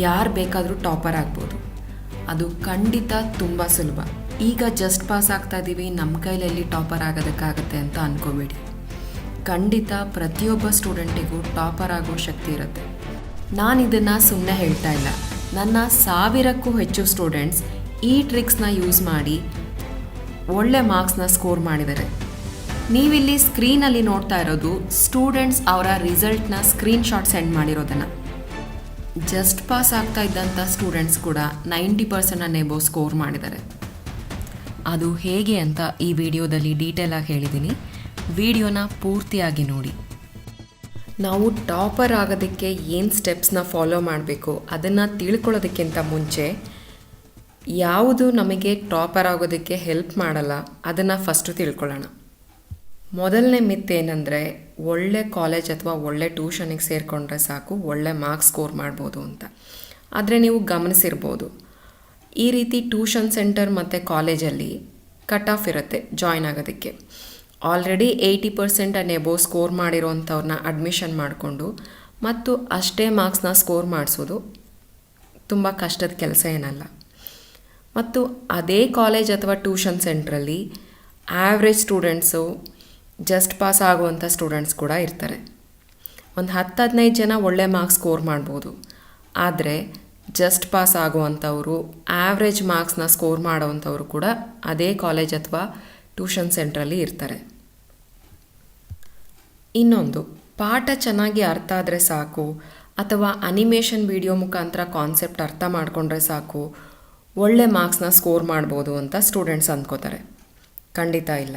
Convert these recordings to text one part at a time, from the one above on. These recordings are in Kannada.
ಯಾರು ಬೇಕಾದರೂ ಟಾಪರ್ ಆಗ್ಬೋದು. ಅದು ಖಂಡಿತ ತುಂಬ ಸುಲಭ. ಈಗ ಜಸ್ಟ್ ಪಾಸ್ ಆಗ್ತಾ ಇದ್ದೀವಿ ನಮ್ಮ ಕೈಲಲ್ಲಿ ಟಾಪರ್ ಆಗೋದಕ್ಕಾಗತ್ತೆ ಅಂತ ಅನ್ಕೋಬೇಡಿ. ಖಂಡಿತ ಪ್ರತಿಯೊಬ್ಬ ಸ್ಟೂಡೆಂಟಿಗೂ ಟಾಪರ್ ಆಗೋ ಶಕ್ತಿ ಇರುತ್ತೆ. ನಾನು ಇದನ್ನು ಸುಮ್ಮನೆ ಹೇಳ್ತಾ ಇಲ್ಲ. ನನ್ನ ಸಾವಿರಕ್ಕೂ ಹೆಚ್ಚು ಸ್ಟೂಡೆಂಟ್ಸ್ ಈ ಟ್ರಿಕ್ಸ್ನ ಯೂಸ್ ಮಾಡಿ ಒಳ್ಳೆ ಮಾರ್ಕ್ಸ್ನ ಸ್ಕೋರ್ ಮಾಡಿದ್ದಾರೆ. ನೀವಿಲ್ಲಿ ಸ್ಕ್ರೀನಲ್ಲಿ ನೋಡ್ತಾ ಇರೋದು ಸ್ಟೂಡೆಂಟ್ಸ್ ಅವರ ರಿಸಲ್ಟ್ನ ಸ್ಕ್ರೀನ್ಶಾಟ್ ಸೆಂಡ್ ಮಾಡಿರೋದನ್ನು. ಜಸ್ಟ್ ಪಾಸ್ ಆಗ್ತಾ ಇದ್ದಂಥ ಸ್ಟೂಡೆಂಟ್ಸ್ ಕೂಡ ನೈಂಟಿ ಪರ್ಸೆಂಟ್ ಅನ್ನೇಬೋ ಸ್ಕೋರ್ ಮಾಡಿದ್ದಾರೆ. ಅದು ಹೇಗೆ ಅಂತ ಈ ವಿಡಿಯೋದಲ್ಲಿ ಡೀಟೇಲಾಗಿ ಹೇಳಿದ್ದೀನಿ. ವಿಡಿಯೋನ ಪೂರ್ತಿಯಾಗಿ ನೋಡಿ. ನಾವು ಟಾಪರ್ ಆಗೋದಕ್ಕೆ ಏನು ಸ್ಟೆಪ್ಸ್ನ ಫಾಲೋ ಮಾಡಬೇಕು ಅದನ್ನು ತಿಳ್ಕೊಳ್ಳೋದಕ್ಕಿಂತ ಮುಂಚೆ ಯಾವುದು ನಮಗೆ ಟಾಪರ್ ಆಗೋದಕ್ಕೆ ಹೆಲ್ಪ್ ಮಾಡಲ್ಲ ಅದನ್ನು ಫಸ್ಟು ತಿಳ್ಕೊಳ್ಳೋಣ. ಮೊದಲನೇ ಮಿತ್ ಏನಂದರೆ ಒಳ್ಳೆ ಕಾಲೇಜ್ ಅಥವಾ ಒಳ್ಳೆ ಟ್ಯೂಷನಿಗೆ ಸೇರಿಕೊಂಡ್ರೆ ಸಾಕು, ಒಳ್ಳೆ ಮಾರ್ಕ್ಸ್ ಸ್ಕೋರ್ ಮಾಡ್ಬೋದು ಅಂತ. ಆದರೆ ನೀವು ಗಮನಿಸಿರ್ಬೋದು, ಈ ರೀತಿ ಟ್ಯೂಷನ್ ಸೆಂಟರ್ ಮತ್ತು ಕಾಲೇಜಲ್ಲಿ ಕಟ್ ಆಫ್ ಇರುತ್ತೆ ಜಾಯ್ನ್ ಆಗೋದಕ್ಕೆ. Already eighty percent and above score ಮಾಡಿರೋವಂಥವ್ರನ್ನ admission ಮಾಡಿಕೊಂಡು ಮತ್ತು ಅಷ್ಟೇ ಮಾರ್ಕ್ಸ್ನ ಸ್ಕೋರ್ ಮಾಡಿಸೋದು ತುಂಬ ಕಷ್ಟದ ಕೆಲಸ ಏನಲ್ಲ. ಮತ್ತು ಅದೇ ಕಾಲೇಜ್ ಅಥವಾ ಟ್ಯೂಷನ್ ಸೆಂಟ್ರಲ್ಲಿ ಆ್ಯಾವ್ರೇಜ್ ಸ್ಟೂಡೆಂಟ್ಸು ಜಸ್ಟ್ ಪಾಸ್ ಆಗುವಂಥ ಸ್ಟೂಡೆಂಟ್ಸ್ ಕೂಡ ಇರ್ತಾರೆ. ಒಂದು ಹತ್ತು ಹದಿನೈದು ಜನ ಒಳ್ಳೆ ಮಾರ್ಕ್ಸ್ ಸ್ಕೋರ್ ಮಾಡ್ಬೋದು. ಆದರೆ ಜಸ್ಟ್ ಪಾಸ್ ಆಗುವಂಥವರು ಆವ್ರೇಜ್ ಮಾರ್ಕ್ಸ್ನ ಸ್ಕೋರ್ ಮಾಡುವಂಥವ್ರು ಕೂಡ ಅದೇ ಕಾಲೇಜ್ ಅಥವಾ ಟ್ಯೂಷನ್ ಸೆಂಟ್ರಲ್ಲಿ ಇರ್ತಾರೆ. ಇನ್ನೊಂದು, ಪಾಠ ಚೆನ್ನಾಗಿ ಅರ್ಥ ಆದರೆ ಸಾಕು ಅಥವಾ ಅನಿಮೇಷನ್ ವಿಡಿಯೋ ಮುಖಾಂತರ ಕಾನ್ಸೆಪ್ಟ್ ಅರ್ಥ ಮಾಡಿಕೊಂಡ್ರೆ ಸಾಕು ಒಳ್ಳೆ ಮಾರ್ಕ್ಸ್ನ ಸ್ಕೋರ್ ಮಾಡ್ಬೋದು ಅಂತ ಸ್ಟೂಡೆಂಟ್ಸ್ ಅಂದ್ಕೋತಾರೆ. ಖಂಡಿತ ಇಲ್ಲ.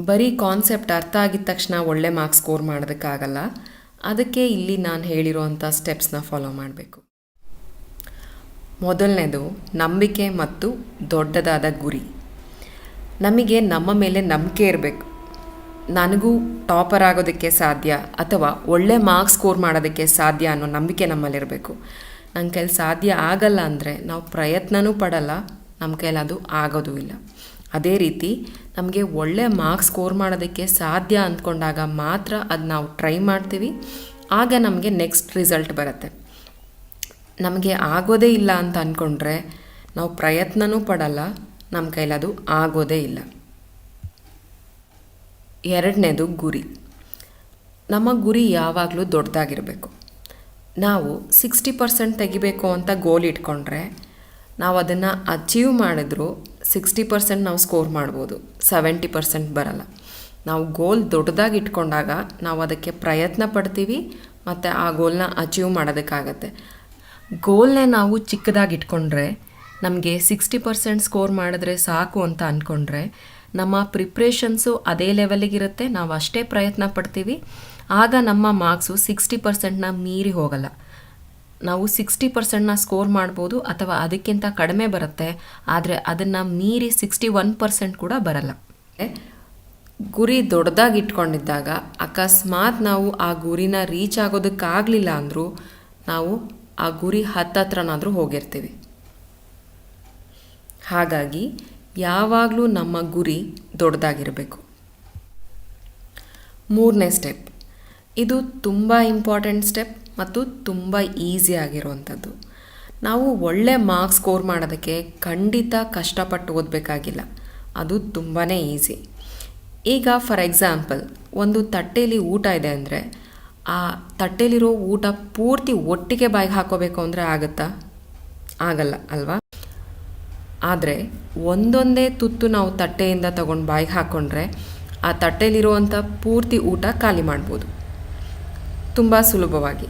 ಬರೀ ಕಾನ್ಸೆಪ್ಟ್ ಅರ್ಥ ಆಗಿದ ತಕ್ಷಣ ಒಳ್ಳೆ ಮಾರ್ಕ್ಸ್ ಸ್ಕೋರ್ ಮಾಡೋದಕ್ಕಾಗಲ್ಲ. ಅದಕ್ಕೆ ಇಲ್ಲಿ ನಾನು ಹೇಳಿರೋಂಥ ಸ್ಟೆಪ್ಸ್ನ ಫಾಲೋ ಮಾಡಬೇಕು. ಮೊದಲನೇದು, ನಂಬಿಕೆ ಮತ್ತು ದೊಡ್ಡದಾದ ಗುರಿ. ನಮಗೆ ನಮ್ಮ ಮೇಲೆ ನಂಬಿಕೆ ಇರಬೇಕು. ನನಗೂ ಟಾಪರ್ ಆಗೋದಕ್ಕೆ ಸಾಧ್ಯ ಅಥವಾ ಒಳ್ಳೆ ಮಾರ್ಕ್ಸ್ ಸ್ಕೋರ್ ಮಾಡೋದಕ್ಕೆ ಸಾಧ್ಯ ಅನ್ನೋ ನಂಬಿಕೆ ನಮ್ಮಲ್ಲಿರಬೇಕು. ನನ್ನ ಕೈಲಿ ಸಾಧ್ಯ ಆಗಲ್ಲ ಅಂದರೆ ನಾವು ಪ್ರಯತ್ನವೂ ಪಡಲ್ಲ ನಮ್ಮ ಕೈಲಿ ಅದು ಆಗೋದೂ ಇಲ್ಲ. ಅದೇ ರೀತಿ ನಮಗೆ ಒಳ್ಳೆ ಮಾರ್ಕ್ಸ್ ಸ್ಕೋರ್ ಮಾಡೋದಕ್ಕೆ ಸಾಧ್ಯ ಅಂದ್ಕೊಂಡಾಗ ಮಾತ್ರ ಅದು ನಾವು ಟ್ರೈ ಮಾಡ್ತೀವಿ. ಆಗ ನಮಗೆ ನೆಕ್ಸ್ಟ್ ರಿಸಲ್ಟ್ ಬರುತ್ತೆ. ನಮಗೆ ಆಗೋದೇ ಇಲ್ಲ ಅಂತ ಅಂದ್ಕೊಂಡ್ರೆ ನಾವು ಪ್ರಯತ್ನವೂ ಪಡಲ್ಲ ನಮ್ಮ ಕೈಲದು ಆಗೋದೇ ಇಲ್ಲ. ಎರಡನೇದು ಗುರಿ. ನಮ್ಮ ಗುರಿ ಯಾವಾಗಲೂ ದೊಡ್ಡದಾಗಿರಬೇಕು. ನಾವು ಸಿಕ್ಸ್ಟಿ ಪರ್ಸೆಂಟ್ ತೆಗಿಬೇಕು ಅಂತ ಗೋಲ್ ಇಟ್ಕೊಂಡ್ರೆ ನಾವು ಅದನ್ನು ಅಚೀವ್ ಮಾಡಿದ್ರು ಸಿಕ್ಸ್ಟಿ ಪರ್ಸೆಂಟ್ ನಾವು ಸ್ಕೋರ್ ಮಾಡ್ಬೋದು. ಸೆವೆಂಟಿ ಪರ್ಸೆಂಟ್ ಬರಲ್ಲ. ನಾವು ಗೋಲ್ ದೊಡ್ಡದಾಗಿ ಇಟ್ಕೊಂಡಾಗ ನಾವು ಅದಕ್ಕೆ ಪ್ರಯತ್ನ ಪಡ್ತೀವಿ ಮತ್ತು ಆ ಗೋಲ್ನ ಅಚೀವ್ ಮಾಡೋದಕ್ಕಾಗತ್ತೆ. ಗೋಲ್ನೇ ನಾವು ಚಿಕ್ಕದಾಗಿ ಇಟ್ಕೊಂಡ್ರೆ, ನಮಗೆ ಸಿಕ್ಸ್ಟಿ ಪರ್ಸೆಂಟ್ ಸ್ಕೋರ್ ಮಾಡಿದ್ರೆ ಸಾಕು ಅಂತ ಅಂದ್ಕೊಂಡ್ರೆ ನಮ್ಮ ಪ್ರಿಪ್ರೇಷನ್ಸು ಅದೇ ಲೆವೆಲಿಗಿರುತ್ತೆ ನಾವು ಅಷ್ಟೇ ಪ್ರಯತ್ನ ಪಡ್ತೀವಿ. ಆಗ ನಮ್ಮ ಮಾರ್ಕ್ಸು ಸಿಕ್ಸ್ಟಿ ಪರ್ಸೆಂಟ್ನ ಮೀರಿ ಹೋಗಲ್ಲ. ನಾವು ಸಿಕ್ಸ್ಟಿ ಪರ್ಸೆಂಟ್ನ ಸ್ಕೋರ್ ಮಾಡ್ಬೋದು ಅಥವಾ ಅದಕ್ಕಿಂತ ಕಡಿಮೆ ಬರುತ್ತೆ. ಆದರೆ ಅದನ್ನು ಮೀರಿ ಸಿಕ್ಸ್ಟಿ ಒನ್ ಪರ್ಸೆಂಟ್ ಕೂಡ ಬರಲ್ಲ. ಗುರಿ ದೊಡ್ಡದಾಗಿ ಇಟ್ಕೊಂಡಿದ್ದಾಗ ಅಕಸ್ಮಾತ್ ನಾವು ಆ ಗುರಿನ ರೀಚ್ ಆಗೋದಕ್ಕಾಗಲಿಲ್ಲ ಅಂದರೂ ನಾವು ಆ ಗುರಿ ಹತ್ತತ್ರನಾದರೂ ಹೋಗಿರ್ತೀವಿ. ಹಾಗಾಗಿ ಯಾವಾಗಲೂ ನಮ್ಮ ಗುರಿ ದೊಡ್ಡದಾಗಿರಬೇಕು. ಮೂರನೇ ಸ್ಟೆಪ್ ಇದು ತುಂಬ ಇಂಪಾರ್ಟೆಂಟ್ ಸ್ಟೆಪ್ ಮತ್ತು ತುಂಬ ಈಸಿ ಆಗಿರುವಂಥದ್ದು. ನಾವು ಒಳ್ಳೆ ಮಾರ್ಕ್ಸ್ ಸ್ಕೋರ್ ಮಾಡೋದಕ್ಕೆ ಖಂಡಿತ ಕಷ್ಟಪಟ್ಟು ಓದಬೇಕಾಗಿಲ್ಲ. ಅದು ತುಂಬಾ ಈಸಿ ಈಗ ಫಾರ್ ಎಕ್ಸಾಂಪಲ್ ಒಂದು ತಟ್ಟೆಯಲ್ಲಿ ಊಟ ಇದೆ ಅಂದರೆ, ಆ ತಟ್ಟೆಯಲ್ಲಿರೋ ಊಟ ಪೂರ್ತಿ ಒಟ್ಟಿಗೆ ಬಾಯಿಗೆ ಹಾಕೋಬೇಕು ಅಂದರೆ ಆಗುತ್ತಾ? ಆಗಲ್ಲ, ಅಲ್ವಾ? ಆದರೆ ಒಂದೊಂದೇ ತುತ್ತು ನಾವು ತಟ್ಟೆಯಿಂದ ತಗೊಂಡು ಬಾಯಿಗೆ ಹಾಕ್ಕೊಂಡ್ರೆ ಆ ತಟ್ಟೆಯಲ್ಲಿರುವಂಥ ಪೂರ್ತಿ ಊಟ ಖಾಲಿ ಮಾಡ್ಬೋದು. ತುಂಬ ಸುಲಭವಾಗಿ.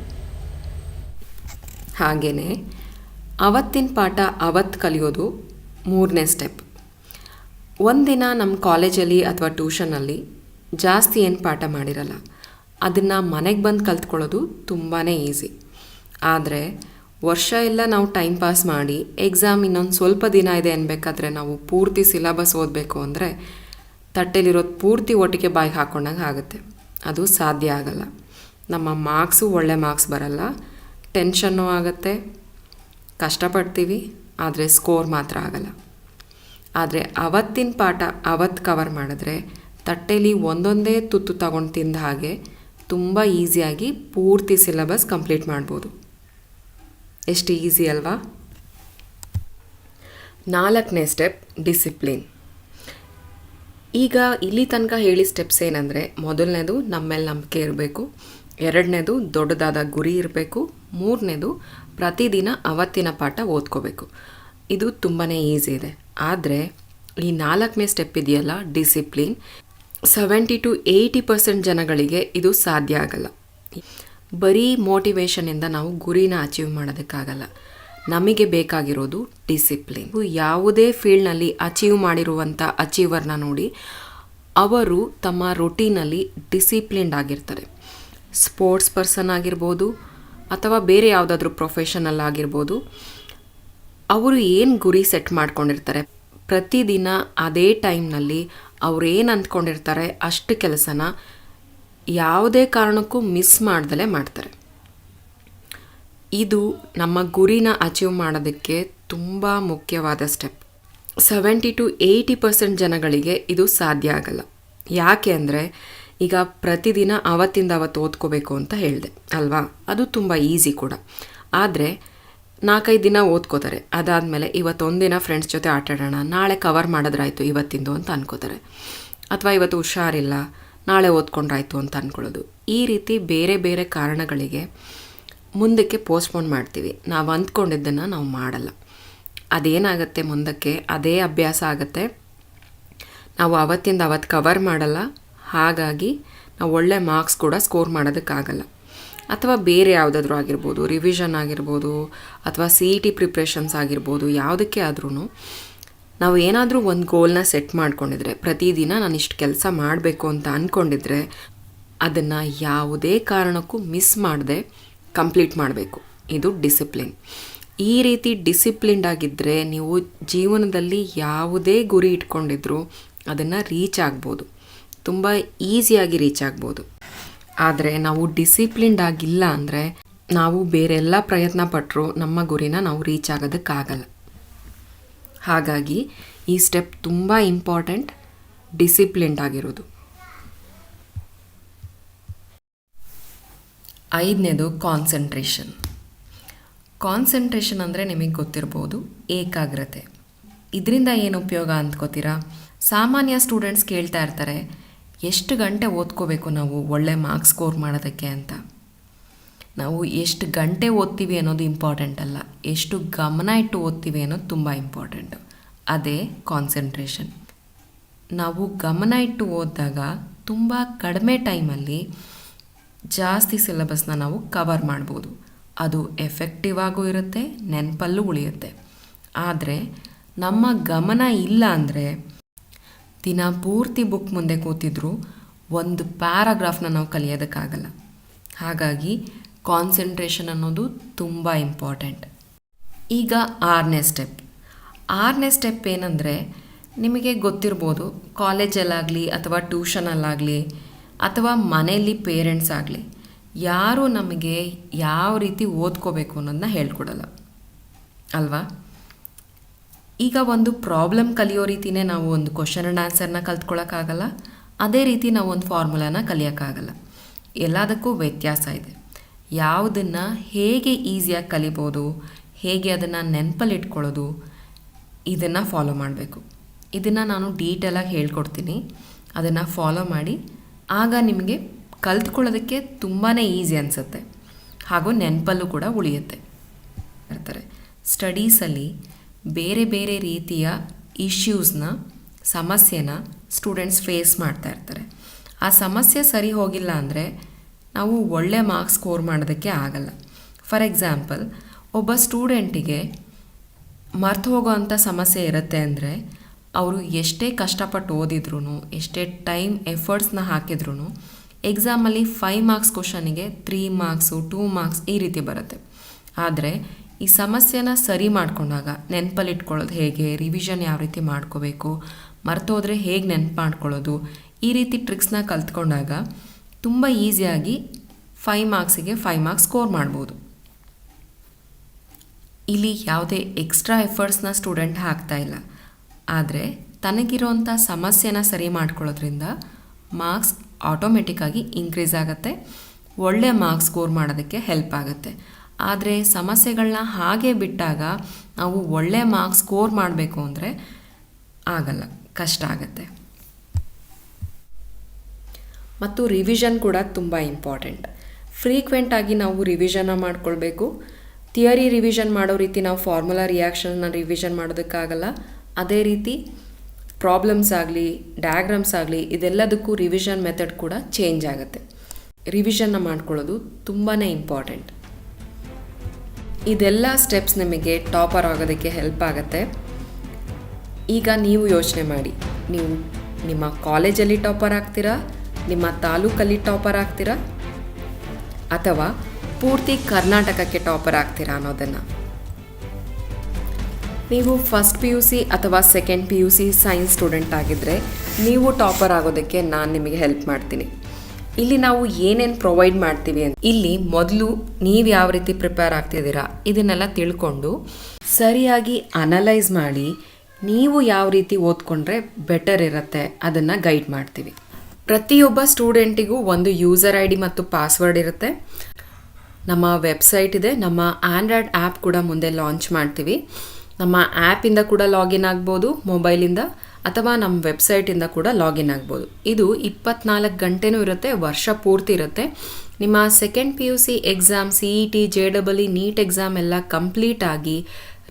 ಹಾಗೆಯೇ ಅವತ್ತಿನ ಪಾಠ ಅವತ್ತು ಕಲಿಯೋದು ಮೂರನೇ ಸ್ಟೆಪ್ ಒಂದಿನ ನಮ್ಮ ಕಾಲೇಜಲ್ಲಿ ಅಥವಾ ಟ್ಯೂಷನಲ್ಲಿ ಜಾಸ್ತಿ ಏನು ಪಾಠ ಮಾಡಿರಲ್ಲ, ಅದನ್ನು ಮನೆಗೆ ಬಂದು ಕಲ್ತ್ಕೊಳ್ಳೋದು ತುಂಬಾ ಈಸಿ ಆದರೆ ವರ್ಷ ಎಲ್ಲ ನಾವು ಟೈಮ್ ಪಾಸ್ ಮಾಡಿ ಎಕ್ಸಾಮ್ ಇನ್ನೊಂದು ಸ್ವಲ್ಪ ದಿನ ಇದೆ ಅನ್ಬೇಕಾದ್ರೆ ನಾವು ಪೂರ್ತಿ ಸಿಲಬಸ್ ಓದಬೇಕು ಅಂದರೆ ತಟ್ಟೆಲಿರೋದು ಪೂರ್ತಿ ಒಟ್ಟಿಗೆ ಬಾಯಿ ಹಾಕ್ಕೊಂಡಂಗೆ ಆಗುತ್ತೆ. ಅದು ಸಾಧ್ಯ ಆಗಲ್ಲ. ನಮ್ಮ ಮಾರ್ಕ್ಸು ಒಳ್ಳೆ ಮಾರ್ಕ್ಸ್ ಬರಲ್ಲ. ಟೆನ್ಷನ್ನು ಆಗುತ್ತೆ. ಕಷ್ಟಪಡ್ತೀವಿ, ಆದರೆ ಸ್ಕೋರ್ ಮಾತ್ರ ಆಗಲ್ಲ. ಆದರೆ ಅವತ್ತಿನ ಪಾಠ ಅವತ್ತು ಕವರ್ ಮಾಡಿದ್ರೆ ತಟ್ಟೆಲಿ ಒಂದೊಂದೇ ತುತ್ತು ತಗೊಂಡು ತಿಂದ ಹಾಗೆ ತುಂಬ ಈಸಿಯಾಗಿ ಪೂರ್ತಿ ಸಿಲೆಬಸ್ ಕಂಪ್ಲೀಟ್ ಮಾಡ್ಬೋದು. ಎಷ್ಟು ಈಸಿ ಅಲ್ವಾ? ನಾಲ್ಕನೇ ಸ್ಟೆಪ್ ಡಿಸಿಪ್ಲಿನ್ ಈಗ ಇಲ್ಲಿ ತನಕ ಹೇಳಿ ಸ್ಟೆಪ್ಸ್ ಏನಂದರೆ, ಮೊದಲನೇದು ನಮ್ಮ ಮೇಲೆ ನಂಬಿಕೆ ಇರಬೇಕು. ಎರಡನೇದು ದೊಡ್ಡದಾದ ಗುರಿ ಇರಬೇಕು. ಮೂರನೇದು ಪ್ರತಿದಿನ ಅವತ್ತಿನ ಪಾಠ ಓದ್ಕೋಬೇಕು. ಇದು ತುಂಬಾ ಈಸಿ ಇದೆ. ಆದರೆ ಈ ನಾಲ್ಕನೇ ಸ್ಟೆಪ್ ಇದೆಯಲ್ಲ discipline seventy to eighty percent ಜನಗಳಿಗೆ ಇದು ಸಾಧ್ಯ ಆಗಲ್ಲ. ಬರೀ ಮೋಟಿವೇಶನಿಂದ ನಾವು ಗುರಿನ ಅಚೀವ್ ಮಾಡೋದಕ್ಕಾಗಲ್ಲ. ನಮಗೆ ಬೇಕಾಗಿರೋದು ಡಿಸಿಪ್ಲಿನ್ ಯಾವುದೇ ಫೀಲ್ಡ್ನಲ್ಲಿ ಅಚೀವ್ ಮಾಡಿರುವಂಥ ಅಚೀವರ್ನ ನೋಡಿ ಅವರು ತಮ್ಮ ರೊಟೀನಲ್ಲಿ ಡಿಸಿಪ್ಲಿನ್ಡ್ ಆಗಿರ್ತಾರೆ. ಸ್ಪೋರ್ಟ್ಸ್ ಪರ್ಸನ್ ಆಗಿರ್ಬೋದು ಅಥವಾ ಬೇರೆ ಯಾವುದಾದ್ರೂ ಪ್ರೊಫೆಷನಲ್ ಆಗಿರ್ಬೋದು, ಅವರು ಏನು ಗುರಿ ಸೆಟ್ ಮಾಡ್ಕೊಂಡಿರ್ತಾರೆ? ಪ್ರತಿದಿನ ಅದೇ ಟೈಮ್ನಲ್ಲಿ ಅವ್ರು ಏನು ಅಂದ್ಕೊಂಡಿರ್ತಾರೆ ಅಷ್ಟು ಕೆಲಸನ ಯಾವುದೇ ಕಾರಣಕ್ಕೂ ಮಿಸ್ ಮಾಡ್ದಲೇ ಮಾಡ್ತಾರೆ. ಇದು ನಮ್ಮ ಗುರಿನ ಅಚೀವ್ ಮಾಡೋದಕ್ಕೆ ತುಂಬ ಮುಖ್ಯವಾದ step seventy to eighty percent ಜನಗಳಿಗೆ ಇದು ಸಾಧ್ಯ ಆಗಲ್ಲ. ಯಾಕೆ ಅಂದರೆ ಈಗ ಪ್ರತಿದಿನ ಅವತ್ತಿಂದ ಅವತ್ತು ಓದ್ಕೋಬೇಕು ಅಂತ ಹೇಳಿದೆ, ಅಲ್ವಾ? ಅದು ತುಂಬ ಈಸಿ ಕೂಡ. ಆದರೆ ನಾಲ್ಕೈದು ದಿನ ಓದ್ಕೋತಾರೆ. ಅದಾದಮೇಲೆ ಇವತ್ತೊಂದಿನ ಫ್ರೆಂಡ್ಸ್ ಜೊತೆ ಆಟಾಡೋಣ, ನಾಳೆ ಕವರ್ ಮಾಡಿದ್ರಾಯ್ತು ಇವತ್ತಿಂದು ಅಂತ ಅನ್ಕೋತಾರೆ. ಅಥವಾ ಇವತ್ತು ಹುಷಾರಿಲ್ಲ, ನಾಳೆ ಓದ್ಕೊಂಡ್ರಾಯ್ತು ಅಂತ ಅಂದ್ಕೊಳ್ಳೋದು ಈ ರೀತಿ ಬೇರೆ ಬೇರೆ ಕಾರಣಗಳಿಗೆ ಮುಂದಕ್ಕೆ ಪೋಸ್ಟ್ಪೋನ್ ಮಾಡ್ತೀವಿ. ನಾವು ಅಂದ್ಕೊಂಡಿದ್ದನ್ನು ನಾವು ಮಾಡಲ್ಲ. ಅದೇನಾಗುತ್ತೆ ಮುಂದಕ್ಕೆ? ಅದೇ ಅಭ್ಯಾಸ ಆಗುತ್ತೆ. ನಾವು ಅವತ್ತಿಂದ ಅವತ್ತು ಕವರ್ ಮಾಡಲ್ಲ ಹಾಗಾಗಿ ನಾವು ಒಳ್ಳೆ ಮಾರ್ಕ್ಸ್ ಕೂಡ ಸ್ಕೋರ್ ಮಾಡೋದಕ್ಕಾಗಲ್ಲ. ಅಥವಾ ಬೇರೆ ಯಾವುದಾದ್ರೂ ಆಗಿರ್ಬೋದು ರಿವಿಷನ್ ಆಗಿರ್ಬೋದು, ಅಥವಾ ಸಿ ಇ ಟಿ ಪ್ರಿಪ್ರೇಷನ್ಸ್ ಆಗಿರ್ಬೋದು, ಯಾವುದಕ್ಕೆ ಆದ್ರೂ ನಾವು ಏನಾದರೂ ಒಂದು ಗೋಲ್ನ ಸೆಟ್ ಮಾಡ್ಕೊಂಡಿದ್ರೆ, ಪ್ರತಿದಿನ ನಾನು ಇಷ್ಟು ಕೆಲಸ ಮಾಡಬೇಕು ಅಂತ ಅಂದ್ಕೊಂಡಿದ್ರೆ ಅದನ್ನು ಯಾವುದೇ ಕಾರಣಕ್ಕೂ ಮಿಸ್ ಮಾಡದೆ ಕಂಪ್ಲೀಟ್ ಮಾಡಬೇಕು. ಇದು ಡಿಸಿಪ್ಲಿನ್ ಈ ರೀತಿ ಡಿಸಿಪ್ಲಿನ್ಡ್ ಆಗಿದ್ದರೆ ನೀವು ಜೀವನದಲ್ಲಿ ಯಾವುದೇ ಗುರಿ ಇಟ್ಕೊಂಡಿದ್ರು ಅದನ್ನು ರೀಚ್ ಆಗ್ಬೋದು. ತುಂಬ ಈಸಿಯಾಗಿ ರೀಚ್ ಆಗ್ಬೋದು. ಆದರೆ ನಾವು ಡಿಸಿಪ್ಲಿನ್ಡ್ ಆಗಿಲ್ಲ ಅಂದರೆ ನಾವು ಬೇರೆಲ್ಲ ಪ್ರಯತ್ನ ಪಟ್ಟರು ನಮ್ಮ ಗುರಿನ ನಾವು ರೀಚ್ ಆಗೋದಕ್ಕಾಗಲ್ಲ. ಹಾಗಾಗಿ ಈ ಸ್ಟೆಪ್ ತುಂಬ ಇಂಪಾರ್ಟೆಂಟ್ ಡಿಸಿಪ್ಲಿನ್ಡ್ ಆಗಿರೋದು. ಐದನೇದು ಕಾನ್ಸಂಟ್ರೇಷನ್ ಕಾನ್ಸಂಟ್ರೇಷನ್ ಅಂದರೆ ನಿಮಗೆ ಗೊತ್ತಿರ್ಬೋದು ಏಕಾಗ್ರತೆ. ಇದರಿಂದ ಏನು ಉಪಯೋಗ ಅಂದ್ಕೋತೀರಾ ಸಾಮಾನ್ಯ ಸ್ಟೂಡೆಂಟ್ಸ್ ಕೇಳ್ತಾ ಇರ್ತಾರೆ ಎಷ್ಟು ಗಂಟೆ ಓದ್ಕೋಬೇಕು ನಾವು ಒಳ್ಳೆ ಮಾರ್ಕ್ಸ್ ಸ್ಕೋರ್ ಮಾಡೋದಕ್ಕೆ ಅಂತ? ನಾವು ಎಷ್ಟು ಗಂಟೆ ಓದ್ತೀವಿ ಅನ್ನೋದು ಇಂಪಾರ್ಟೆಂಟ್ ಅಲ್ಲ. ಎಷ್ಟು ಗಮನ ಇಟ್ಟು ಓದ್ತೀವಿ ಅನ್ನೋದು ತುಂಬ ಇಂಪಾರ್ಟೆಂಟು ಅದೇ ಕಾನ್ಸಂಟ್ರೇಷನ್ ನಾವು ಗಮನ ಇಟ್ಟು ಓದಿದಾಗ ತುಂಬ ಕಡಿಮೆ ಟೈಮಲ್ಲಿ ಜಾಸ್ತಿ ಸಿಲೆಬಸ್ನ ನಾವು ಕವರ್ ಮಾಡ್ಬೋದು. ಅದು ಎಫೆಕ್ಟಿವ್ ಆಗೂ ಇರುತ್ತೆ, ನೆನಪಲ್ಲೂ ಉಳಿಯುತ್ತೆ. ಆದರೆ ನಮ್ಮ ಗಮನ ಇಲ್ಲ ಅಂದರೆ ದಿನ ಪೂರ್ತಿ ಬುಕ್ ಮುಂದೆ ಕೂತಿದ್ರು, ಒಂದು ಪ್ಯಾರಾಗ್ರಾಫ್ನ ನಾವು ಕಲಿಯೋದಕ್ಕಾಗಲ್ಲ. ಹಾಗಾಗಿ ಕಾನ್ಸಂಟ್ರೇಷನ್ ಅನ್ನೋದು ತುಂಬ ಇಂಪಾರ್ಟೆಂಟ್. ಈಗ ಆರನೇ ಸ್ಟೆಪ್. ಆರನೇ ಸ್ಟೆಪ್ ಏನಂದರೆ, ನಿಮಗೆ ಗೊತ್ತಿರ್ಬೋದು, ಕಾಲೇಜಲ್ಲಾಗಲಿ ಅಥವಾ ಟ್ಯೂಷನಲ್ಲಾಗಲಿ ಅಥವಾ ಮನೆಯಲ್ಲಿ ಪೇರೆಂಟ್ಸ್ ಆಗಲಿ, ಯಾರು ನಮಗೆ ಯಾವ ರೀತಿ ಓದ್ಕೋಬೇಕು ಅನ್ನೋದನ್ನ ಹೇಳ್ಕೊಡಲ್ಲ. ಅಲ್ವಾ? ಈಗ ಒಂದು ಪ್ರಾಬ್ಲಮ್ ಕಲಿಯೋ ರೀತಿನೇ ನಾವು ಒಂದು ಕ್ವಶನ್ ಆ್ಯಂಡ್ ಆನ್ಸರ್ನ ಕಲ್ತ್ಕೊಳ್ಳೋಕ್ಕಾಗಲ್ಲ ಅದೇ ರೀತಿ ನಾವು ಒಂದು ಫಾರ್ಮುಲಾನ ಕಲಿಯೋಕ್ಕಾಗಲ್ಲ. ಎಲ್ಲದಕ್ಕೂ ವ್ಯತ್ಯಾಸ ಇದೆ. ಯಾವುದನ್ನು ಹೇಗೆ ಈಸಿಯಾಗಿ ಕಲಿಬೋದು, ಹೇಗೆ ಅದನ್ನು ನೆನಪಲ್ಲಿ ಇಟ್ಕೊಳ್ಳೋದು ಇದನ್ನು ಫಾಲೋ ಮಾಡಬೇಕು. ಇದನ್ನು ನಾನು ಡೀಟೇಲಾಗಿ ಹೇಳ್ಕೊಡ್ತೀನಿ. ಅದನ್ನು ಫಾಲೋ ಮಾಡಿ, ಆಗ ನಿಮಗೆ ಕಲ್ತ್ಕೊಳ್ಳೋದಕ್ಕೆ ತುಂಬಾ ಈಸಿ ಅನಿಸುತ್ತೆ. ಹಾಗೂ ನೆನಪಲ್ಲೂ ಕೂಡ ಉಳಿಯುತ್ತೆ. ಇರ್ತಾರೆ ಸ್ಟಡೀಸಲ್ಲಿ ಬೇರೆ ಬೇರೆ ರೀತಿಯ ಇಶ್ಯೂಸ್ನ ಸಮಸ್ಯೆನ ಸ್ಟೂಡೆಂಟ್ಸ್ ಫೇಸ್ ಮಾಡ್ತಾ ಇರ್ತಾರೆ. ಆ ಸಮಸ್ಯೆ ಸರಿ ಹೋಗಿಲ್ಲ ಅಂದರೆ ನಾವು ಒಳ್ಳೆ ಮಾರ್ಕ್ಸ್ ಸ್ಕೋರ್ ಮಾಡೋದಕ್ಕೆ ಆಗಲ್ಲ. ಫಾರ್ ಎಕ್ಸಾಂಪಲ್ ಒಬ್ಬ ಸ್ಟೂಡೆಂಟಿಗೆ ಮರ್ತು ಹೋಗೋವಂಥ ಸಮಸ್ಯೆ ಇರುತ್ತೆ ಅಂದರೆ ಅವರು ಎಷ್ಟೇ ಕಷ್ಟಪಟ್ಟು ಓದಿದ್ರು ಎಷ್ಟೇ ಟೈಮ್ ಎಫರ್ಟ್ಸ್ನ ಹಾಕಿದ್ರು ಎಕ್ಸಾಮಲ್ಲಿ ಫೈವ್ ಮಾರ್ಕ್ಸ್ ಕ್ವಶನಿಗೆ ತ್ರೀ ಮಾರ್ಕ್ಸು ಟೂ ಮಾರ್ಕ್ಸ್ ಈ ರೀತಿ ಬರುತ್ತೆ. ಆದರೆ ಈ ಸಮಸ್ಯೆನ ಸರಿ ಮಾಡ್ಕೊಂಡಾಗ ನೆನಪಲ್ಲಿಟ್ಕೊಳ್ಳೋದು ಹೇಗೆ ರಿವಿಷನ್ ಯಾವ ರೀತಿ ಮಾಡ್ಕೋಬೇಕು, ಮರ್ತೋದ್ರೆ ಹೇಗೆ ನೆನ್ಪು ಮಾಡ್ಕೊಳ್ಳೋದು, ಈ ರೀತಿ ಟ್ರಿಕ್ಸ್ನ ಕಲ್ತ್ಕೊಂಡಾಗ ತುಂಬ ಈಸಿಯಾಗಿ ಫೈವ್ ಮಾರ್ಕ್ಸಿಗೆ ಫೈವ್ ಮಾರ್ಕ್ಸ್ ಸ್ಕೋರ್ ಮಾಡ್ಬೋದು. ಇಲ್ಲಿ ಯಾವುದೇ ಎಕ್ಸ್ಟ್ರಾ ಎಫರ್ಟ್ಸ್ನ ಸ್ಟೂಡೆಂಟ್ ಹಾಕ್ತಾ ಇಲ್ಲ. ಆದರೆ ತನಗಿರೋಂಥ ಸಮಸ್ಯೆನ ಸರಿ ಮಾಡ್ಕೊಳ್ಳೋದ್ರಿಂದ ಮಾರ್ಕ್ಸ್ ಆಟೋಮೆಟಿಕ್ಕಾಗಿ ಇನ್ಕ್ರೀಸ್ ಆಗುತ್ತೆ. ಒಳ್ಳೆಯ ಮಾರ್ಕ್ಸ್ ಸ್ಕೋರ್ ಮಾಡೋದಕ್ಕೆ ಹೆಲ್ಪ್ ಆಗುತ್ತೆ. ಆದರೆ ಸಮಸ್ಯೆಗಳನ್ನ ಹಾಗೆ ಬಿಟ್ಟಾಗ ನಾವು ಒಳ್ಳೆ ಮಾರ್ಕ್ಸ್ ಸ್ಕೋರ್ ಮಾಡಬೇಕು ಅಂದರೆ ಆಗಲ್ಲ, ಕಷ್ಟ ಆಗುತ್ತೆ. ಮತ್ತು ರಿವಿಷನ್ ಕೂಡ ತುಂಬ ಇಂಪಾರ್ಟೆಂಟ್ ಫ್ರೀಕ್ವೆಂಟಾಗಿ ನಾವು ರಿವಿಷನ್ನ ಮಾಡ್ಕೊಳ್ಬೇಕು. ಥಿಯರಿ ರಿವಿಷನ್ ಮಾಡೋ ರೀತಿ ನಾವು ಫಾರ್ಮುಲಾ ರಿಯಾಕ್ಷನ್ನ ರಿವಿಷನ್ ಮಾಡೋದಕ್ಕಾಗಲ್ಲ. ಅದೇ ರೀತಿ ಪ್ರಾಬ್ಲಮ್ಸ್ ಆಗಲಿ ಡಯಾಗ್ರಾಮ್ಸ್ ಆಗಲಿ, ಇದೆಲ್ಲದಕ್ಕೂ ರಿವಿಷನ್ ಮೆಥಡ್ ಕೂಡ ಚೇಂಜ್ ಆಗುತ್ತೆ. ರಿವಿಷನ್ನ ಮಾಡ್ಕೊಳ್ಳೋದು ತುಂಬಾ ಇಂಪಾರ್ಟೆಂಟ್ ಇದೆಲ್ಲ ಸ್ಟೆಪ್ಸ್ ನಿಮಗೆ ಟಾಪರ್ ಆಗೋದಕ್ಕೆ ಹೆಲ್ಪ್ ಆಗುತ್ತೆ. ಈಗ ನೀವು ಯೋಚನೆ ಮಾಡಿ. ನೀವು ನಿಮ್ಮ ಕಾಲೇಜಲ್ಲಿ ಟಾಪರ್ ಆಗ್ತೀರಾ? ನಿಮ್ಮ ತಾಲೂಕಲ್ಲಿ ಟಾಪರ್ ಆಗ್ತೀರಾ? ಅಥವಾ ಪೂರ್ತಿ ಕರ್ನಾಟಕಕ್ಕೆ ಟಾಪರ್ ಆಗ್ತೀರಾ ಅನ್ನೋದನ್ನು. ನೀವು ಫಸ್ಟ್ ಪಿ ಯು ಸಿ ಅಥವಾ second P U C science student ಆಗಿದ್ದರೆ ನೀವು ಟಾಪರ್ ಆಗೋದಕ್ಕೆ ನಾನು ನಿಮಗೆ ಹೆಲ್ಪ್ ಮಾಡ್ತೀನಿ. ಇಲ್ಲಿ ನಾವು ಏನೇನು ಪ್ರೊವೈಡ್ ಮಾಡ್ತೀವಿ ಇಲ್ಲಿ ಮೊದಲು ನೀವು ಯಾವ ರೀತಿ ಪ್ರಿಪೇರ್ ಆಗ್ತಿದ್ದೀರಾ ಇದನ್ನೆಲ್ಲ ತಿಳ್ಕೊಂಡು ಸರಿಯಾಗಿ ಅನಲೈಸ್ ಮಾಡಿ ನೀವು ಯಾವ ರೀತಿ ಓದ್ಕೊಂಡ್ರೆ ಬೆಟರ್ ಇರುತ್ತೆ ಅದನ್ನು ಗೈಡ್ ಮಾಡ್ತೀವಿ. ಪ್ರತಿಯೊಬ್ಬ ಸ್ಟೂಡೆಂಟಿಗೂ ಒಂದು ಯೂಸರ್ ಐ ಡಿ ಮತ್ತು ಪಾಸ್ವರ್ಡ್ ಇರುತ್ತೆ. ನಮ್ಮ ವೆಬ್ಸೈಟ್ ಇದೆ, ನಮ್ಮ ಆಂಡ್ರಾಯ್ಡ್ ಆ್ಯಪ್ ಕೂಡ ಮುಂದೆ ಲಾಂಚ್ ಮಾಡ್ತೀವಿ. ನಮ್ಮ ಆ್ಯಪಿಂದ ಕೂಡ ಲಾಗಿನ್ ಆಗ್ಬೋದು, ಮೊಬೈಲಿಂದ ಅಥವಾ ನಮ್ಮ ವೆಬ್ಸೈಟಿಂದ ಕೂಡ ಲಾಗಿನ್ ಆಗ್ಬೋದು. ಇದು ಇಪ್ಪತ್ನಾಲ್ಕು ಗಂಟೆನೂ ಇರುತ್ತೆ, ವರ್ಷ ಪೂರ್ತಿ ಇರುತ್ತೆ. ನಿಮ್ಮ second P U C exam C E T J double E NEET exam ಎಲ್ಲ ಕಂಪ್ಲೀಟ್ ಆಗಿ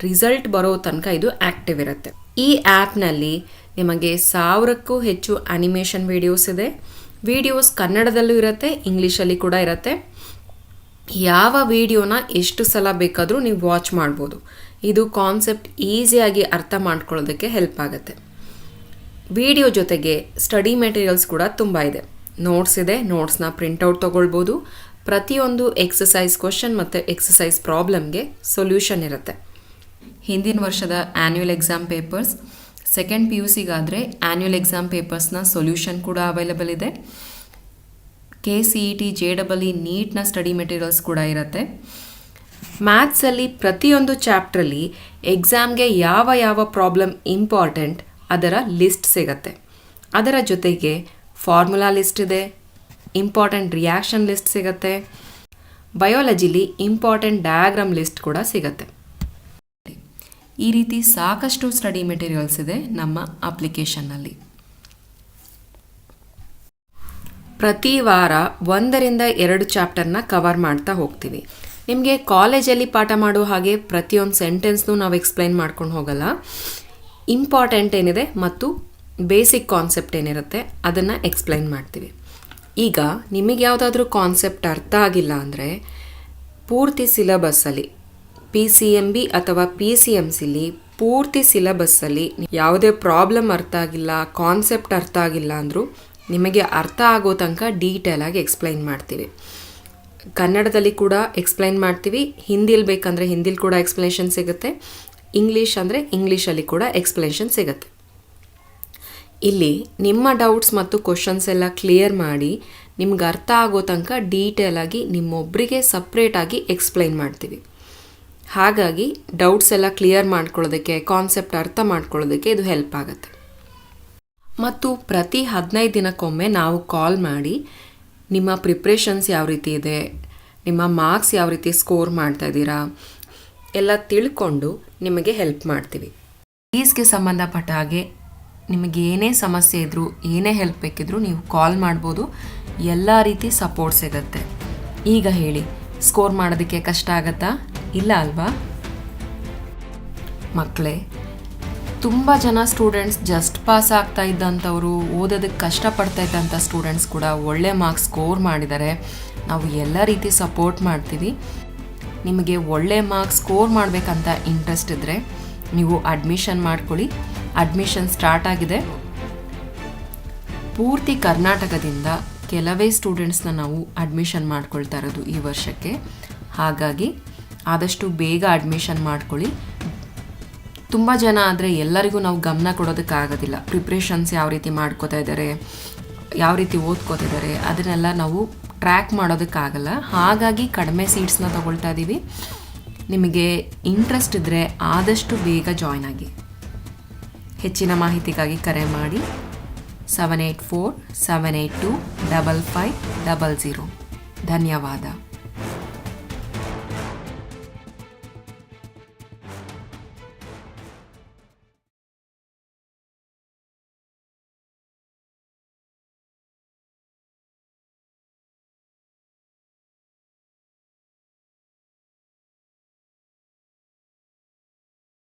ರಿಸಲ್ಟ್ ಬರೋ ತನಕ ಇದು ಆ್ಯಕ್ಟಿವ್ ಇರುತ್ತೆ. ಈ ಆ್ಯಪ್ನಲ್ಲಿ ನಿಮಗೆ ಸಾವಿರಕ್ಕೂ ಹೆಚ್ಚು ಅನಿಮೇಷನ್ ವಿಡಿಯೋಸ್ ಇದೆ. ವಿಡಿಯೋಸ್ ಕನ್ನಡದಲ್ಲೂ ಇರುತ್ತೆ ಇಂಗ್ಲೀಷಲ್ಲಿ ಕೂಡ ಇರುತ್ತೆ. ಯಾವ ವಿಡಿಯೋನ ಎಷ್ಟು ಸಲ ಬೇಕಾದರೂ ನೀವು ವಾಚ್ ಮಾಡ್ಬೋದು. ಇದು ಕಾನ್ಸೆಪ್ಟ್ ಈಸಿಯಾಗಿ ಅರ್ಥ ಮಾಡ್ಕೊಳ್ಳೋದಕ್ಕೆ ಹೆಲ್ಪ್ ಆಗುತ್ತೆ. ವಿಡಿಯೋ ಜೊತೆಗೆ ಸ್ಟಡಿ ಮೆಟೀರಿಯಲ್ಸ್ ಕೂಡ ತುಂಬ ಇದೆ. ನೋಟ್ಸ್ ಇದೆ ನೋಟ್ಸ್ನ ಪ್ರಿಂಟೌಟ್ ತೊಗೊಳ್ಬೋದು. ಪ್ರತಿಯೊಂದು ಎಕ್ಸಸೈಸ್ ಕ್ವಶನ್ ಮತ್ತು ಎಕ್ಸಸೈಸ್ ಪ್ರಾಬ್ಲಮ್ಗೆ ಸೊಲ್ಯೂಷನ್ ಇರುತ್ತೆ. ಹಿಂದಿನ ವರ್ಷದ annual exam papers second P U ಸಿಗಾದರೆ annual exam ಪೇಪರ್ಸ್ನ ಸೊಲ್ಯೂಷನ್ ಕೂಡ ಅವೈಲಬಲ್ ಇದೆ. K C E T J double E ನೀಟ್ನ study materials ಕೂಡ ಇರುತ್ತೆ. ಮ್ಯಾಥ್ಸಲ್ಲಿ ಪ್ರತಿಯೊಂದು ಚಾಪ್ಟ್ರಲ್ಲಿ ಎಕ್ಸಾಮ್ಗೆ ಯಾವ ಯಾವ ಪ್ರಾಬ್ಲಮ್ ಇಂಪಾರ್ಟೆಂಟ್ ಅದರ ಲಿಸ್ಟ್ ಸಿಗತ್ತೆ. ಅದರ ಜೊತೆಗೆ ಫಾರ್ಮುಲಾ ಲಿಸ್ಟ್ ಇದೆ ಇಂಪಾರ್ಟೆಂಟ್ ರಿಯಾಕ್ಷನ್ ಲಿಸ್ಟ್ ಸಿಗತ್ತೆ ಬಯೋಲಜಿಲಿ ಇಂಪಾರ್ಟೆಂಟ್ ಡಯಾಗ್ರಾಮ್ ಲಿಸ್ಟ್ ಕೂಡ ಸಿಗತ್ತೆ. ಈ ರೀತಿ ಸಾಕಷ್ಟು ಸ್ಟಡಿ ಮೆಟೀರಿಯಲ್ಸ್ ಇದೆ ನಮ್ಮ ಅಪ್ಲಿಕೇಶನ್ನಲ್ಲಿ ಪ್ರತಿ ವಾರ ಒಂದರಿಂದ ಎರಡು ಚಾಪ್ಟರ್ನ ಕವರ್ ಮಾಡ್ತಾ ಹೋಗ್ತೀವಿ. ನಿಮಗೆ ಕಾಲೇಜಲ್ಲಿ ಪಾಠ ಮಾಡೋ ಹಾಗೆ ಪ್ರತಿಯೊಂದು ಸೆಂಟೆನ್ಸ್ನೂ ನಾವು ಎಕ್ಸ್ಪ್ಲೈನ್ ಮಾಡ್ಕೊಂಡು ಹೋಗಲ್ಲ. ಇಂಪಾರ್ಟೆಂಟ್ ಏನಿದೆ ಮತ್ತು ಬೇಸಿಕ್ ಕಾನ್ಸೆಪ್ಟ್ ಏನಿರುತ್ತೆ ಅದನ್ನು ಎಕ್ಸ್ಪ್ಲೈನ್ ಮಾಡ್ತೀವಿ. ಈಗ ನಿಮಗೆ ಯಾವುದಾದ್ರೂ ಕಾನ್ಸೆಪ್ಟ್ ಅರ್ಥ ಆಗಿಲ್ಲ ಅಂದರೆ ಪೂರ್ತಿ ಸಿಲಬಸ್ಸಲ್ಲಿ ಪಿ ಸಿ ಎಂ ಬಿ ಅಥವಾ ಪಿ ಸಿ ಎಂ ಸಿಲಿ ಪೂರ್ತಿ ಸಿಲಬಸ್ಸಲ್ಲಿ ಯಾವುದೇ ಪ್ರಾಬ್ಲಮ್ ಅರ್ಥ ಆಗಿಲ್ಲ ಕಾನ್ಸೆಪ್ಟ್ ಅರ್ಥ ಆಗಿಲ್ಲ ಅಂದರೂ ನಿಮಗೆ ಅರ್ಥ ಆಗೋ ತನಕ ಡೀಟೇಲಾಗಿ ಎಕ್ಸ್ಪ್ಲೈನ್ ಮಾಡ್ತೀವಿ. ಕನ್ನಡದಲ್ಲಿ ಕೂಡ ಎಕ್ಸ್ಪ್ಲೈನ್ ಮಾಡ್ತೀವಿ. ಹಿಂದಿಲಿ ಬೇಕಂದರೆ ಹಿಂದಿಲಿ ಕೂಡ ಎಕ್ಸ್ಪ್ಲನೇಷನ್ ಸಿಗುತ್ತೆ. ಇಂಗ್ಲೀಷ್ ಅಂದರೆ ಇಂಗ್ಲೀಷಲ್ಲಿ ಕೂಡ ಎಕ್ಸ್ಪ್ಲನೇಷನ್ ಸಿಗುತ್ತೆ. ಇಲ್ಲಿ ನಿಮ್ಮ ಡೌಟ್ಸ್ ಮತ್ತು ಕ್ವಶನ್ಸ್ ಎಲ್ಲ ಕ್ಲಿಯರ್ ಮಾಡಿ, ನಿಮ್ಗೆ ಅರ್ಥ ಆಗೋ ತನಕ ಡೀಟೇಲ್ ಆಗಿ ನಿಮ್ಮೊಬ್ಬರಿಗೆ ಸಪ್ರೇಟಾಗಿ ಎಕ್ಸ್ಪ್ಲೈನ್ ಮಾಡ್ತೀವಿ. ಹಾಗಾಗಿ ಡೌಟ್ಸ್ ಎಲ್ಲ ಕ್ಲಿಯರ್ ಮಾಡ್ಕೊಳ್ಳೋದಕ್ಕೆ ಕಾನ್ಸೆಪ್ಟ್ ಅರ್ಥ ಮಾಡ್ಕೊಳ್ಳೋದಕ್ಕೆ ಇದು ಹೆಲ್ಪ್ ಆಗುತ್ತೆ. ಮತ್ತು ಪ್ರತಿ ಹದಿನೈದು ದಿನಕ್ಕೊಮ್ಮೆ ನಾವು ಕಾಲ್ ಮಾಡಿ ನಿಮ್ಮ ಪ್ರಿಪ್ರೇಷನ್ಸ್ ಯಾವ ರೀತಿ ಇದೆ? ನಿಮ್ಮ ಮಾರ್ಕ್ಸ್ ಯಾವ ರೀತಿ ಸ್ಕೋರ್ ಮಾಡ್ತಾ ಇದ್ದೀರಾ? ಎಲ್ಲ ತಿಳ್ಕೊಂಡು ನಿಮಗೆ ಹೆಲ್ಪ್ ಮಾಡ್ತೀವಿ. ಫೀಸ್ಗೆ ಸಂಬಂಧಪಟ್ಟ ಹಾಗೆ ನಿಮಗೆ ಏನೇ ಸಮಸ್ಯೆ ಇದ್ದರೂ ಏನೇ ಹೆಲ್ಪ್ ಬೇಕಿದ್ರೂ ನೀವು ಕಾಲ್ ಮಾಡ್ಬೋದು. ಎಲ್ಲ ರೀತಿ ಸಪೋರ್ಟ್ ಸಿಗುತ್ತೆ. ಈಗ ಹೇಳಿ ಸ್ಕೋರ್ ಮಾಡೋದಕ್ಕೆ ಕಷ್ಟ ಆಗತ್ತಾ? ಇಲ್ಲ ಅಲ್ವಾ? ಮಕ್ಕಳೇ ತುಂಬ ಜನ ಸ್ಟೂಡೆಂಟ್ಸ್ ಜಸ್ಟ್ ಪಾಸ್ ಆಗ್ತಾ ಇದ್ದಂಥವ್ರು ಓದೋದಕ್ಕೆ ಕಷ್ಟಪಡ್ತಾ ಇದ್ದಂಥ ಸ್ಟೂಡೆಂಟ್ಸ್ ಕೂಡ ಒಳ್ಳೆ ಮಾರ್ಕ್ಸ್ ಸ್ಕೋರ್ ಮಾಡಿದ್ದಾರೆ. ನಾವು ಎಲ್ಲ ರೀತಿ ಸಪೋರ್ಟ್ ಮಾಡ್ತೀವಿ. ನಿಮಗೆ ಒಳ್ಳೆ ಮಾರ್ಕ್ಸ್ ಸ್ಕೋರ್ ಮಾಡಬೇಕಂತ ಇಂಟ್ರೆಸ್ಟ್ ಇದ್ದರೆ ನೀವು ಅಡ್ಮಿಷನ್ ಮಾಡ್ಕೊಳ್ಳಿ. ಅಡ್ಮಿಷನ್ ಸ್ಟಾರ್ಟ್ ಆಗಿದೆ. ಪೂರ್ತಿ ಕರ್ನಾಟಕದಿಂದ ಕೆಲವೇ ಸ್ಟೂಡೆಂಟ್ಸ್ನ ನಾವು ಅಡ್ಮಿಷನ್ ಮಾಡ್ಕೊಳ್ತಾ ಇರೋದು ಈ ವರ್ಷಕ್ಕೆ. ಹಾಗಾಗಿ ಆದಷ್ಟು ಬೇಗ ಅಡ್ಮಿಷನ್ ಮಾಡ್ಕೊಳ್ಳಿ. ತುಂಬ ಜನ ಆದರೆ ಎಲ್ಲರಿಗೂ ನಾವು ಗಮನ ಕೊಡೋದಕ್ಕಾಗೋದಿಲ್ಲ. ಪ್ರಿಪ್ರೇಷನ್ಸ್ ಯಾವ ರೀತಿ ಮಾಡ್ಕೋತಾ ಇದ್ದಾರೆ, ಯಾವ ರೀತಿ ಓದ್ಕೋತಾ ಇದ್ದಾರೆ, ಅದನ್ನೆಲ್ಲ ನಾವು ಟ್ರ್ಯಾಕ್ ಮಾಡೋದಕ್ಕಾಗಲ್ಲ. ಹಾಗಾಗಿ ಕಡಿಮೆ ಸೀಟ್ಸ್ನ ತಗೊಳ್ತಾ ಇದ್ದೀವಿ ನಿಮಗೆ ಇಂಟ್ರೆಸ್ಟ್ ಇದ್ದರೆ ಆದಷ್ಟು ಬೇಗ ಜಾಯ್ನ್ ಆಗಿ. ಹೆಚ್ಚಿನ ಮಾಹಿತಿಗಾಗಿ ಕರೆ ಮಾಡಿ. Seven eight four seven eight two double five double zero ಧನ್ಯವಾದ.